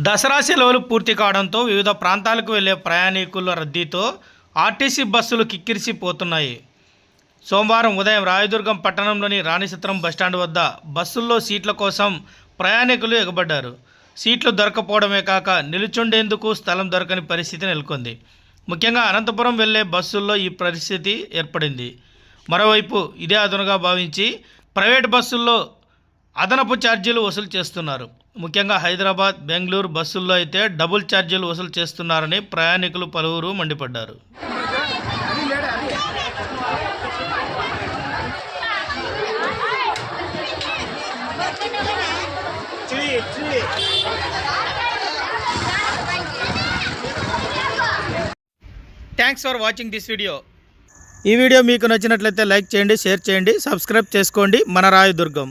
దసరా సెలవులు పూర్తి కావడంతో వివిధ ప్రాంతాలకు వెళ్ళే ప్రయాణికుల రద్దీతో ఆర్టీసీ బస్సులు కిక్కిరిసిపోతున్నాయి. సోమవారం ఉదయం రాయదుర్గం పట్టణంలోని రాణిసత్రం బస్టాండ్ వద్ద బస్సుల్లో సీట్ల కోసం ప్రయాణికులు ఎగబడ్డారు. సీట్లు దొరకపోవడమే కాక నిలుచుండేందుకు స్థలం దొరకని పరిస్థితి నెలకొంది. ముఖ్యంగా అనంతపురం వెళ్ళే బస్సుల్లో ఈ పరిస్థితి ఏర్పడింది. మరోవైపు ఇదే అదునుగా భావించి ప్రైవేట్ బస్సుల్లో అదనపు ఛార్జీలు వసూలు చేస్తున్నారు. ముఖ్యంగా హైదరాబాద్ బెంగళూరు బస్సుల్లో అయితే డబుల్ ఛార్జీలు వసూలు చేస్తున్నారని ప్రయాణికులు పలువురు మండిపడ్డారు. Thanks for watching this video ఈ వీడియో మీకు నచ్చినట్లయితే లైక్ చేయండి షేర్ చేయండి సబ్స్క్రైబ్ చేసుకోండి. మన రాయదుర్గం.